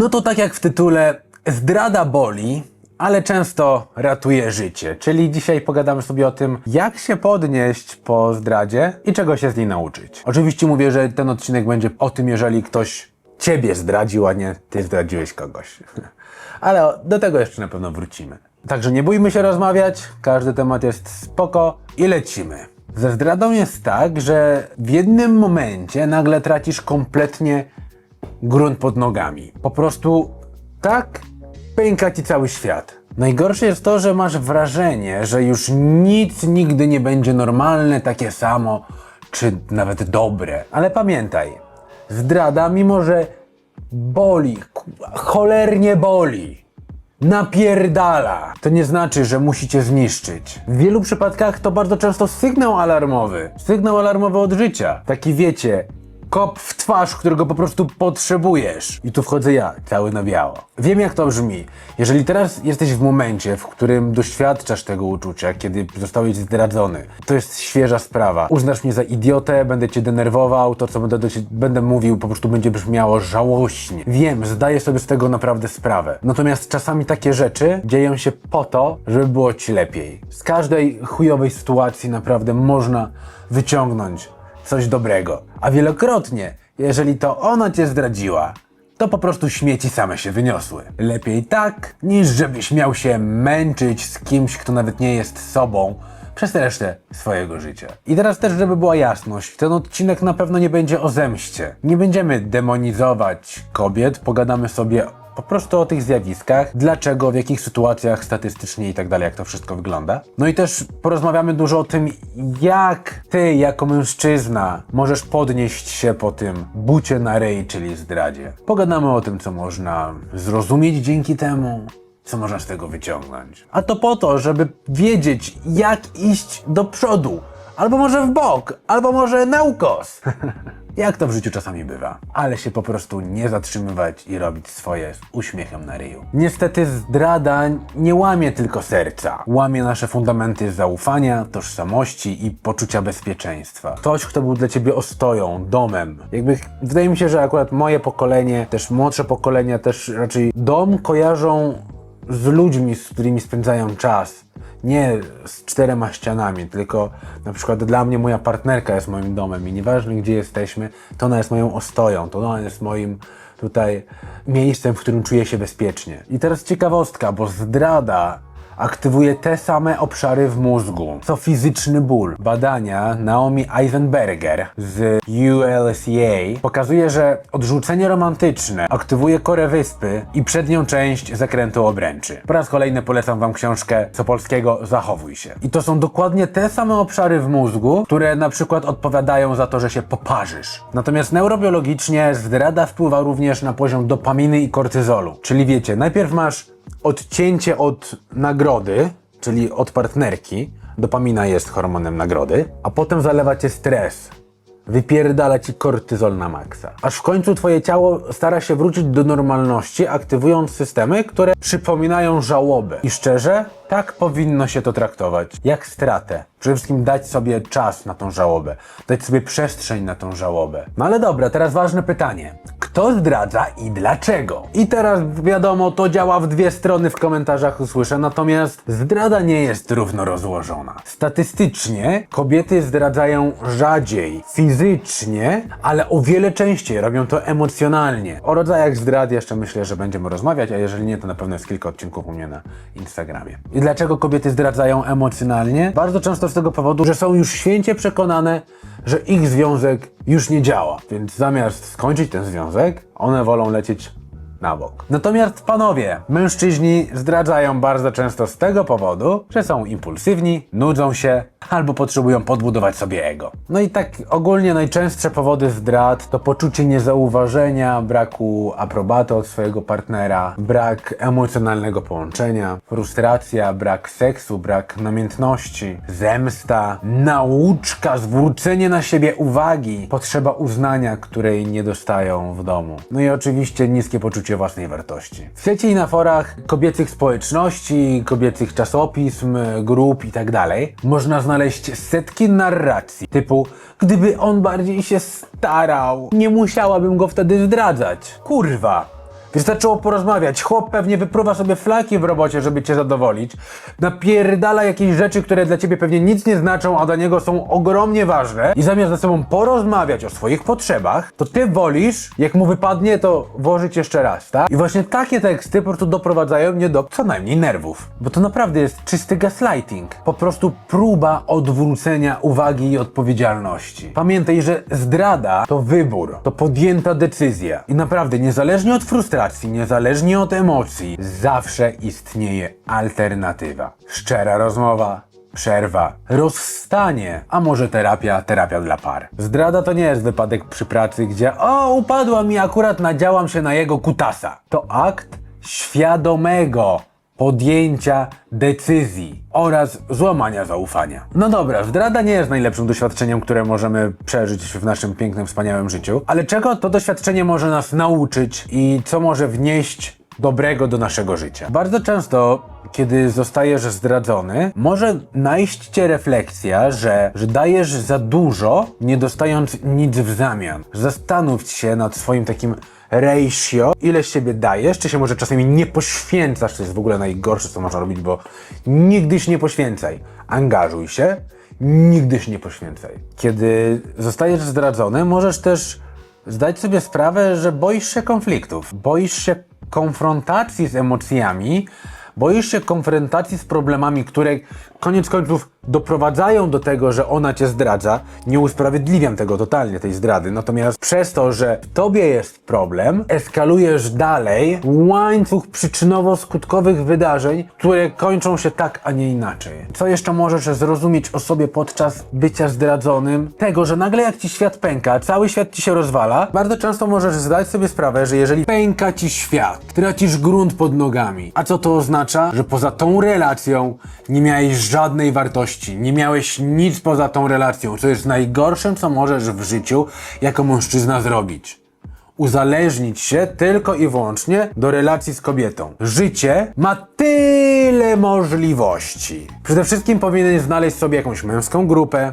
No to tak jak w tytule, zdrada boli, ale często ratuje życie. Czyli dzisiaj pogadamy sobie o tym, jak się podnieść po zdradzie i czego się z niej nauczyć. Oczywiście mówię, że ten odcinek będzie o tym, jeżeli ktoś ciebie zdradził, a nie ty zdradziłeś kogoś. Ale do tego jeszcze na pewno wrócimy. Także nie bójmy się rozmawiać, każdy temat jest spoko i lecimy. Ze zdradą jest tak, że w jednym momencie nagle tracisz kompletnie grunt pod nogami. Po prostu tak pęka ci cały świat. Najgorsze jest to, że masz wrażenie, że już nic nigdy nie będzie normalne, takie samo, czy nawet dobre. Ale pamiętaj, zdrada, mimo że boli, cholernie boli, napierdala, to nie znaczy, że musicie zniszczyć. W wielu przypadkach to bardzo często sygnał alarmowy. Sygnał alarmowy od życia. Taki wiecie, kop w twarz, którego po prostu potrzebujesz. I tu wchodzę ja, cały na biało. Wiem jak to brzmi. Jeżeli teraz jesteś w momencie, w którym doświadczasz tego uczucia, kiedy zostałeś zdradzony, to jest świeża sprawa. Uznasz mnie za idiotę, będę cię denerwował, to co będę, będę mówił po prostu będzie brzmiało żałośnie. Wiem, zdaję sobie z tego naprawdę sprawę. Natomiast czasami takie rzeczy dzieją się po to, żeby było ci lepiej. Z każdej chujowej sytuacji naprawdę można wyciągnąć coś dobrego. A wielokrotnie, jeżeli to ona cię zdradziła, to po prostu śmieci same się wyniosły. Lepiej tak, niż żebyś miał się męczyć z kimś, kto nawet nie jest sobą przez resztę swojego życia. I teraz też, żeby była jasność, ten odcinek na pewno nie będzie o zemście. Nie będziemy demonizować kobiet, pogadamy sobie po prostu o tych zjawiskach, dlaczego, w jakich sytuacjach statystycznie i tak dalej, jak to wszystko wygląda. No i też porozmawiamy dużo o tym, jak ty jako mężczyzna możesz podnieść się po tym bucie na rej, czyli zdradzie. Pogadamy o tym, co można zrozumieć dzięki temu, co można z tego wyciągnąć. A to po to, żeby wiedzieć, jak iść do przodu. Albo może w bok, albo może na ukos. Jak to w życiu czasami bywa. Ale się po prostu nie zatrzymywać i robić swoje z uśmiechem na ryju. Niestety zdrada nie łamie tylko serca. Łamie nasze fundamenty zaufania, tożsamości i poczucia bezpieczeństwa. Ktoś, kto był dla ciebie ostoją, domem. Jakby wydaje mi się, że akurat moje pokolenie, też młodsze pokolenia też raczej dom kojarzą z ludźmi, z którymi spędzają czas. Nie z czterema ścianami, tylko na przykład dla mnie moja partnerka jest moim domem i nieważne gdzie jesteśmy, to ona jest moją ostoją, to ona jest moim tutaj miejscem, w którym czuję się bezpiecznie. I teraz ciekawostka, bo zdrada aktywuje te same obszary w mózgu, co fizyczny ból. Badania Naomi Eisenberger z ULCA pokazuje, że odrzucenie romantyczne aktywuje korę wyspy i przednią część zakrętu obręczy. Po raz kolejny polecam wam książkę Co polskiego Zachowuj się. I to są dokładnie te same obszary w mózgu, które na przykład odpowiadają za to, że się poparzysz. Natomiast neurobiologicznie zdrada wpływa również na poziom dopaminy i kortyzolu. Czyli wiecie, najpierw masz odcięcie od nagrody, czyli od partnerki, dopamina jest hormonem nagrody, a potem zalewa cię stres. Wypierdala ci kortyzol na maksa. Aż w końcu twoje ciało stara się wrócić do normalności, aktywując systemy, które przypominają żałobę. I szczerze, tak powinno się to traktować. Jak stratę. Przede wszystkim dać sobie czas na tą żałobę. Dać sobie przestrzeń na tą żałobę. No ale dobra, teraz ważne pytanie. Kto zdradza i dlaczego? I teraz wiadomo, to działa w dwie strony w komentarzach usłyszę, natomiast zdrada nie jest równo rozłożona. Statystycznie kobiety zdradzają rzadziej fizycznie, ale o wiele częściej robią to emocjonalnie. O rodzajach zdrad jeszcze myślę, że będziemy rozmawiać, a jeżeli nie, to na pewno jest kilka odcinków u mnie na Instagramie. I dlaczego kobiety zdradzają emocjonalnie? Bardzo często z tego powodu, że są już święcie przekonane, że ich związek już nie działa. Więc zamiast skończyć ten związek, one wolą lecieć na bok. Natomiast panowie, mężczyźni zdradzają bardzo często z tego powodu, że są impulsywni, nudzą się albo potrzebują podbudować sobie ego. No i tak ogólnie najczęstsze powody zdrad to poczucie niezauważenia, braku aprobaty od swojego partnera, brak emocjonalnego połączenia, frustracja, brak seksu, brak namiętności, zemsta, nauczka, zwrócenie na siebie uwagi, potrzeba uznania, której nie dostają w domu. No i oczywiście niskie poczucie własnej wartości. W sieci i na forach kobiecych społeczności, kobiecych czasopism, grup i tak można znaleźć setki narracji typu gdyby on bardziej się starał, nie musiałabym go wtedy zdradzać. Kurwa, Wystarczyło porozmawiać. Chłop pewnie wypruwa sobie flaki w robocie, żeby cię zadowolić. Napierdala jakieś rzeczy, które dla ciebie pewnie nic nie znaczą, a dla niego są ogromnie ważne. I zamiast ze sobą porozmawiać o swoich potrzebach, to ty wolisz, jak mu wypadnie, to włożyć jeszcze raz, tak? I właśnie takie teksty po prostu doprowadzają mnie do co najmniej nerwów. Bo to naprawdę jest czysty gaslighting. Po prostu próba odwrócenia uwagi i odpowiedzialności. Pamiętaj, że zdrada to wybór, to podjęta decyzja. I naprawdę, niezależnie od frustracji, niezależnie od emocji, zawsze istnieje alternatywa. Szczera rozmowa, przerwa, rozstanie, a może terapia, terapia dla par. Zdrada to nie jest wypadek przy pracy, gdzie o, upadła mi akurat, nadziałam się na jego kutasa. To akt świadomego podjęcia decyzji oraz złamania zaufania. No dobra, zdrada nie jest najlepszym doświadczeniem, które możemy przeżyć w naszym pięknym, wspaniałym życiu, ale czego to doświadczenie może nas nauczyć i co może wnieść dobrego do naszego życia? Bardzo często, kiedy zostajesz zdradzony, może najść cię refleksja, że, że dajesz za dużo, nie dostając nic w zamian. Zastanów się nad swoim takim ratio, ile z siebie dajesz, czy się może czasami nie poświęcasz, to jest w ogóle najgorsze, co można robić, bo nigdy się nie poświęcaj. Angażuj się, nigdy się nie poświęcaj. Kiedy zostajesz zdradzony, możesz też zdać sobie sprawę, że boisz się konfliktów, boisz się konfrontacji z emocjami, boisz się konfrontacji z problemami, które koniec końców doprowadzają do tego, że ona cię zdradza. Nie usprawiedliwiam tego totalnie, tej zdrady. Natomiast przez to, że w tobie jest problem, eskalujesz dalej łańcuch przyczynowo-skutkowych wydarzeń, które kończą się tak, a nie inaczej. Co jeszcze możesz zrozumieć o sobie podczas bycia zdradzonym? Tego, że nagle jak ci świat pęka, cały świat ci się rozwala, bardzo często możesz zdać sobie sprawę, że jeżeli pęka ci świat, tracisz grunt pod nogami. A co to oznacza? Że poza tą relacją nie miałeś żadnej wartości, nie miałeś nic poza tą relacją, co jest najgorszym, co możesz w życiu jako mężczyzna zrobić uzależnić się tylko i wyłącznie do relacji z kobietą. Życie ma tyle możliwości. Przede wszystkim powinieneś znaleźć sobie jakąś męską grupę,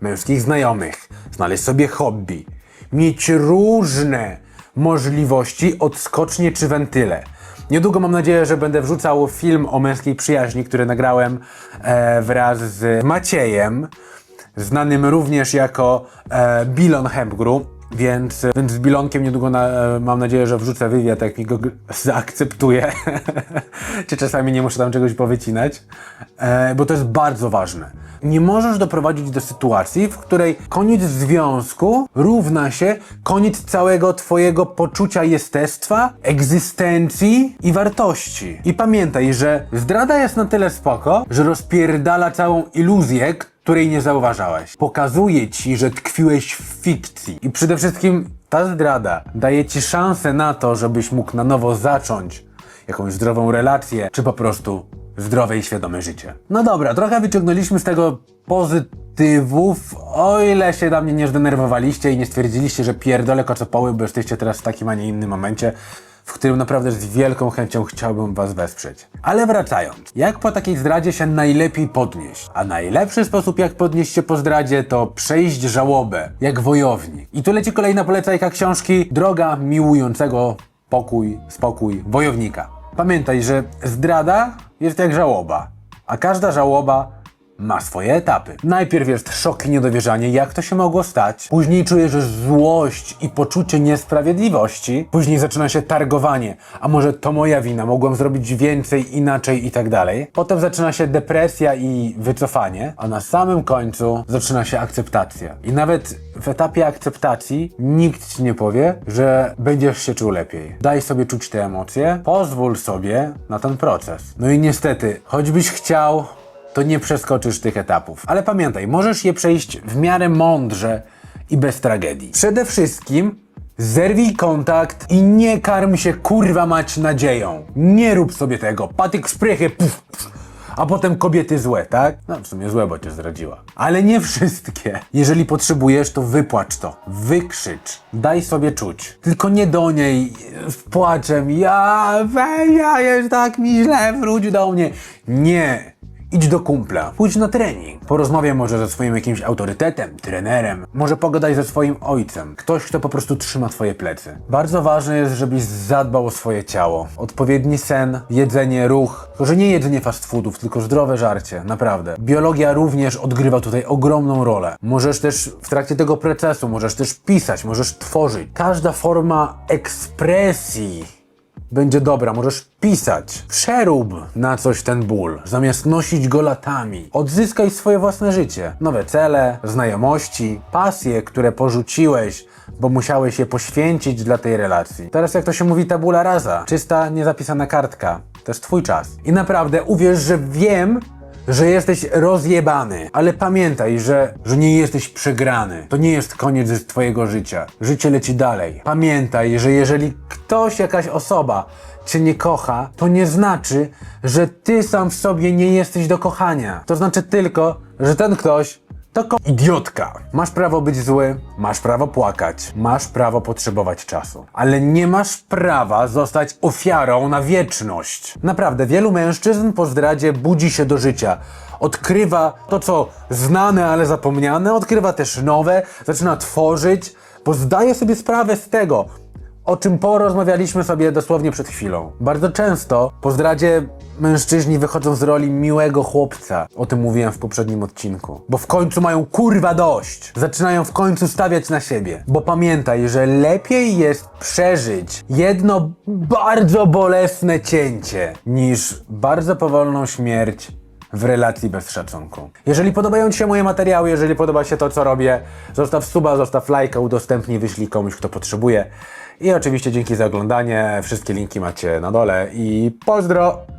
męskich znajomych, znaleźć sobie hobby, mieć różne możliwości, odskocznie czy wentyle. Niedługo mam nadzieję, że będę wrzucał film o męskiej przyjaźni, który nagrałem e, wraz z Maciejem, znanym również jako e, Bilon Hempgru. Więc, więc z Bilonkiem niedługo na, e, mam nadzieję, że wrzucę wywiad, jak mi go zaakceptuje. Czy czasami nie muszę tam czegoś powycinać. E, bo to jest bardzo ważne. Nie możesz doprowadzić do sytuacji, w której koniec związku równa się koniec całego twojego poczucia jestestwa, egzystencji i wartości. I pamiętaj, że zdrada jest na tyle spoko, że rozpierdala całą iluzję, której nie zauważałeś. Pokazuje ci, że tkwiłeś w fikcji. I przede wszystkim ta zdrada daje ci szansę na to, żebyś mógł na nowo zacząć jakąś zdrową relację, czy po prostu zdrowe i świadome życie. No dobra, trochę wyciągnęliśmy z tego pozytywów, o ile się na mnie nie zdenerwowaliście i nie stwierdziliście, że pierdolę kocopoły, bo jesteście teraz w takim, a nie innym momencie, w którym naprawdę z wielką chęcią chciałbym was wesprzeć. Ale wracając, jak po takiej zdradzie się najlepiej podnieść? A najlepszy sposób jak podnieść się po zdradzie to przejść żałobę, jak wojownik. I tu leci kolejna polecajka książki Droga miłującego pokój, spokój wojownika. Pamiętaj, że zdrada jest jak żałoba, a każda żałoba ma swoje etapy. Najpierw jest szok i niedowierzanie, jak to się mogło stać. Później czujesz złość i poczucie niesprawiedliwości. Później zaczyna się targowanie. A może to moja wina, mogłem zrobić więcej, inaczej i tak dalej. Potem zaczyna się depresja i wycofanie. A na samym końcu zaczyna się akceptacja. I nawet w etapie akceptacji nikt ci nie powie, że będziesz się czuł lepiej. Daj sobie czuć te emocje, pozwól sobie na ten proces. No i niestety, choćbyś chciał, to nie przeskoczysz tych etapów. Ale pamiętaj, możesz je przejść w miarę mądrze i bez tragedii. Przede wszystkim zerwij kontakt i nie karm się kurwa mać nadzieją. Nie rób sobie tego. Patyk sprychy, puf, puf. A potem kobiety złe, tak? No w sumie złe, bo cię zdradziła. Ale nie wszystkie. Jeżeli potrzebujesz, to wypłacz to. Wykrzycz. Daj sobie czuć. Tylko nie do niej z płaczem. Ja, weź, ja jest tak mi źle, wróć do mnie. Nie. Idź do kumpla, pójdź na trening, porozmawiaj może ze swoim jakimś autorytetem, trenerem, może pogadaj ze swoim ojcem, ktoś, kto po prostu trzyma twoje plecy. Bardzo ważne jest, żebyś zadbał o swoje ciało. Odpowiedni sen, jedzenie, ruch, to że nie jedzenie fast foodów, tylko zdrowe żarcie, naprawdę. Biologia również odgrywa tutaj ogromną rolę. Możesz też w trakcie tego procesu, możesz też pisać, możesz tworzyć. Każda forma ekspresji będzie dobra, możesz pisać. Przerób na coś ten ból, zamiast nosić go latami. Odzyskaj swoje własne życie. Nowe cele, znajomości, pasje, które porzuciłeś, bo musiałeś je poświęcić dla tej relacji. Teraz jak to się mówi tabula rasa, czysta, niezapisana kartka. To jest twój czas. I naprawdę uwierz, że wiem, że jesteś rozjebany, ale pamiętaj, że, że nie jesteś przegrany. To nie jest koniec twojego życia. Życie leci dalej. Pamiętaj, że jeżeli ktoś, jakaś osoba cię nie kocha, to nie znaczy, że ty sam w sobie nie jesteś do kochania. To znaczy tylko, że ten ktoś to ko- idiotka. Masz prawo być zły, masz prawo płakać, masz prawo potrzebować czasu, ale nie masz prawa zostać ofiarą na wieczność. Naprawdę, wielu mężczyzn po zdradzie budzi się do życia. Odkrywa to, co znane, ale zapomniane, odkrywa też nowe, zaczyna tworzyć, bo zdaje sobie sprawę z tego, o czym porozmawialiśmy sobie dosłownie przed chwilą. Bardzo często po zdradzie mężczyźni wychodzą z roli miłego chłopca. O tym mówiłem w poprzednim odcinku. Bo w końcu mają kurwa dość. Zaczynają w końcu stawiać na siebie. Bo pamiętaj, że lepiej jest przeżyć jedno bardzo bolesne cięcie niż bardzo powolną śmierć w relacji bez szacunku. Jeżeli podobają Ci się moje materiały, jeżeli podoba się to, co robię, zostaw suba, zostaw lajka, udostępnij, wyślij komuś, kto potrzebuje. I oczywiście dzięki za oglądanie. Wszystkie linki macie na dole i pozdro!